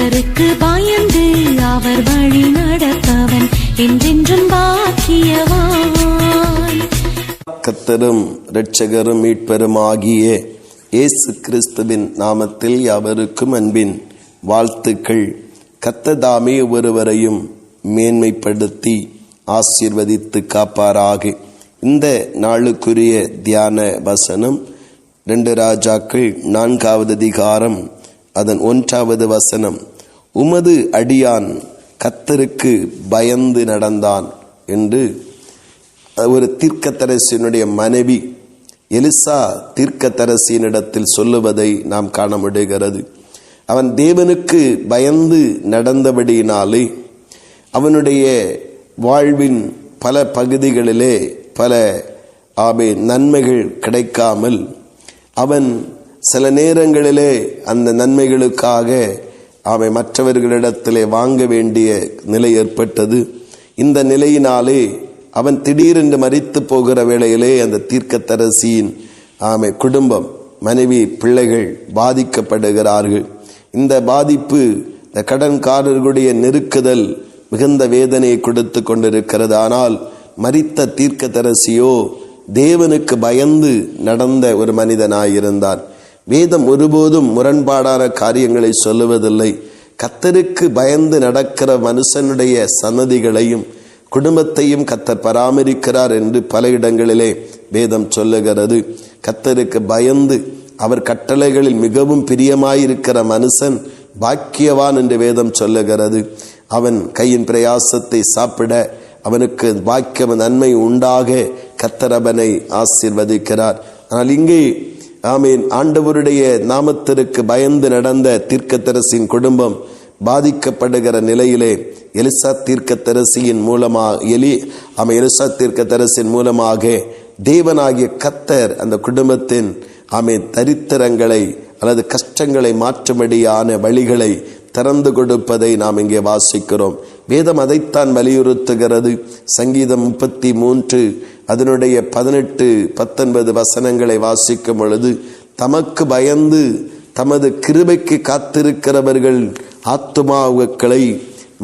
கர்த்தருக்கு பயந்து அவர் வழி நடப்பவன் என்றென்றும் பாக்கியவான். கத்தரும் இரட்சகரும் மீட்பெருமாகிய இயேசு கிறிஸ்துவின் நாமத்தில் யாவருக்கும் அன்பின் வாழ்த்துக்கள். கத்ததாமே ஒருவரையும் மேன்மைப்படுத்தி ஆசீர்வதித்து காப்பாராக. இந்த நாளுக்குரிய தியான வசனம் ரெண்டு ராஜாக்கள் நான்காவது அதிகாரம் அதன் ஒன்றாவது வசனம். உமது அடியான் கத்தருக்கு பயந்து நடந்தான் என்று ஒரு தீர்க்கத்தரசியினுடைய மனைவி எலிசா தீர்க்கத்தரசியினிடத்தில் சொல்லுவதை நாம் காண முடிகிறது அவன் தேவனுக்கு பயந்து நடந்தபடியினாலே அவனுடைய வாழ்வின் பல பகுதிகளிலே பல ஆமே நன்மைகள் கிடைக்காமல் அவன் சில நேரங்களிலே அந்த நன்மைகளுக்காக அவை மற்றவர்களிடத்திலே வாங்க வேண்டிய நிலை ஏற்பட்டது. இந்த நிலையினாலே அவன் திடீரென்று மறித்து போகிற வேளையிலே அந்த தீர்க்கத்தரசியின் ஆமை குடும்பம் மனைவி பிள்ளைகள் பாதிக்கப்படுகிறார்கள். இந்த பாதிப்பு இந்த கடன்காரர்களுடைய நெருக்குதல் மிகுந்த வேதனையை கொடுத்து கொண்டிருக்கிறது. ஆனால் மறித்த தீர்க்கதரசியோ தேவனுக்கு பயந்து நடந்த ஒரு மனிதனாயிருந்தான். வேதம் ஒருபோதும் முரண்பாடான காரியங்களை சொல்லுவதில்லை. கத்தருக்கு பயந்து நடக்கிற மனுஷனுடைய சன்னதிகளையும் குடும்பத்தையும் கத்தர் பராமரிக்கிறார் என்று பல இடங்களிலே வேதம் சொல்லுகிறது. கத்தருக்கு பயந்து அவர் கட்டளைகளில் மிகவும் பிரியமாயிருக்கிற மனுஷன் பாக்கியவான் என்று வேதம் சொல்லுகிறது. அவன் கையின் பிரயாசத்தை சாப்பிட அவனுக்கு பாக்கியம் நன்மை உண்டாக கத்தரவனை ஆசிர்வதிக்கிறார். ஆனால் இங்கே ஆமீன். ஆண்டவருடைய நாமத்திற்கு பயந்து நடந்த தீர்க்கத்தரசின் குடும்பம் பாதிக்கப்படுகிற நிலையிலே எலிசா தீர்க்கத்தரசியின் மூலமாக எலி ஆமை எலிசா தீர்க்கத்தரசின் மூலமாக தேவனாகிய கத்தர் அந்த குடும்பத்தின் ஆமை தரித்திரங்களை அல்லது கஷ்டங்களை மாற்றும்படியான வழிகளை திறந்து கொடுப்பதை நாம் இங்கே வாசிக்கிறோம். வேதம் அதைத்தான் வலியுறுத்துகிறது. சங்கீதம் முப்பத்தி மூன்று அதனுடைய பதினெட்டு பத்தொன்பது வசனங்களை வாசிக்கும் பொழுது தமக்கு பயந்து தமது கிருபைக்கு காத்திருக்கிறவர்கள் ஆத்துமாவுக்களை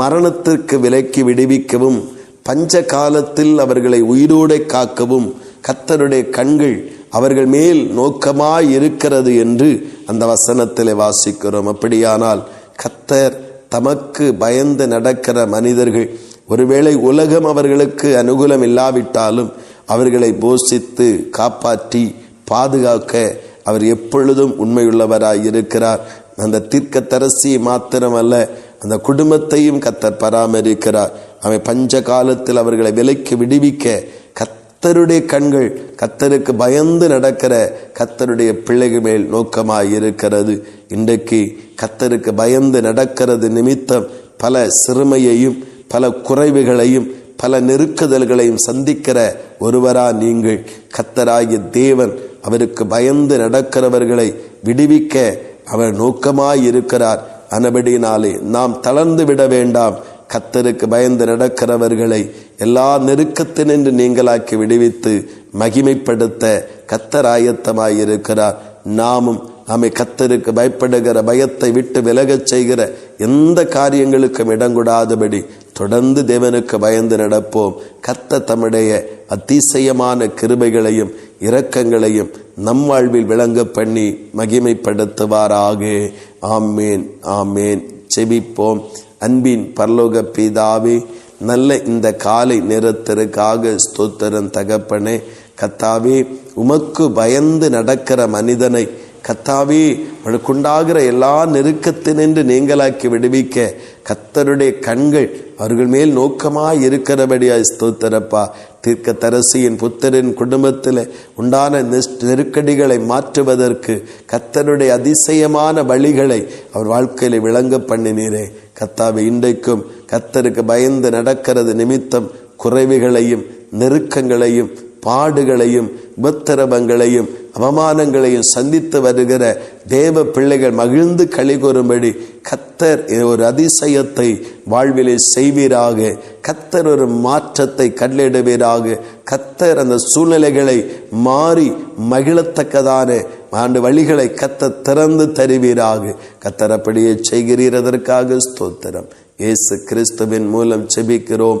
மரணத்திற்கு விலக்கி விடுவிக்கவும் பஞ்ச காலத்தில் அவர்களை உயிரோடு காக்கவும் கத்தருடைய கண்கள் அவர்கள் மேல் நோக்கமாய் இருக்கிறது என்று அந்த வசனத்தில் வாசிக்கிறோம். அப்படியானால் கத்தர் தமக்கு பயந்து நடக்கிற மனிதர்கள் ஒருவேளை உலகம் அவர்களுக்கு அனுகூலம் இல்லாவிட்டாலும் அவர்களை போஷித்து காப்பாற்றி பாதுகாக்க அவர் எப்பொழுதும் உண்மையுள்ளவராய் இருக்கிறார். அந்த தீர்க்கத்தரசி மாத்திரமல்ல அந்த குடும்பத்தையும் கத்தர் பராமரிக்கிறார். அவை பஞ்ச காலத்தில் அவர்களை விலைக்கு விடுவிக்க கத்தருடைய கண்கள் கத்தருக்கு பயந்து நடக்கிற கத்தருடைய பிள்ளைகள் மேல் நோக்கமாக இருக்கிறது. இன்றைக்கு கத்தருக்கு பயந்து நடக்கிறது நிமித்தம் பல சிறுமையையும் பல குறைவுகளையும் பல நெருக்குதல்களையும் சந்திக்கிற ஒருவரா நீங்கள். கத்தராகிய தேவன் அவருக்கு பயந்து நடக்கிறவர்களை விடுவிக்க அவர் நோக்கமாய் இருக்கிறார் அனபடினாலே நாம் தளர்ந்து விட வேண்டாம். கத்தருக்கு பயந்து நடக்கிறவர்களை எல்லா நெருக்கத்தினின்று நீங்களாக்கி விடுவித்து மகிமைப்படுத்த கத்தராயத்தமாய் இருக்கிறார் நாமும் நம்மை கத்தருக்கு பயப்படுகிற பயத்தை விட்டு விலகச் செய்கிற எந்த காரியங்களுக்கும் இடங்கூடாதபடி தொடர்ந்து தேவனுக்கு பயந்து நடப்போம். கத்த தம்முடைய அதிசயமான கிருபைகளையும் இரக்கங்களையும் நம் வாழ்வில் விளங்க பண்ணி மகிமைப்படுத்துவாராக. ஆமேன் ஆமேன். செபிப்போம் அன்பின் பரலோக பிதாவே நல்ல இந்த காலை நேரத்திற்காக ஸ்தோத்திரன் தகப்பனே. கத்தாவே உமக்கு பயந்து நடக்கிற மனிதனை கத்தாவே உனக்குண்டாகிற எல்லா நெருக்கத்தினின்று நீங்களாக்கி விடுவிக்க. கத்தருடைய கண்கள் அவர்கள் மேல் நோக்கமாக இருக்கிறபடியா ஸ்தோத்திரப்பா. தீர்க்க தரசியின் புத்தரின் குடும்பத்தில் உண்டான நெருக்கடிகளை மாற்றுவதற்கு கத்தருடைய அதிசயமான வழிகளை அவர் வாழ்க்கையில் விளங்க பண்ணினீரே. கத்தாவை இன்றைக்கும் கத்தருக்கு பயந்து நடக்கிறது நிமித்தம் குறைவுகளையும் நெருக்கங்களையும் பாடுகளையும் உபத்திரவங்களையும் அவமானங்களையும் சந்தித்து வருகிற தேவ பிள்ளைகள் மகிழ்ந்து களி கூறும்படி கத்தர் ஒரு அதிசயத்தை வாழ்விலே செய்வீராக. கத்தர் ஒரு மாற்றத்தை கல்லிடுவீராக கத்தர் அந்த சூழ்நிலைகளை மாறி மகிழத்தக்கதான ஆண்டு வழிகளை கத்த திறந்து தருவீராக. கத்தர் அப்படியே செய்கிறீர் அதற்காக ஸ்தோத்திரம். இயேசு கிறிஸ்துவின் மூலம் செபிக்கிறோம்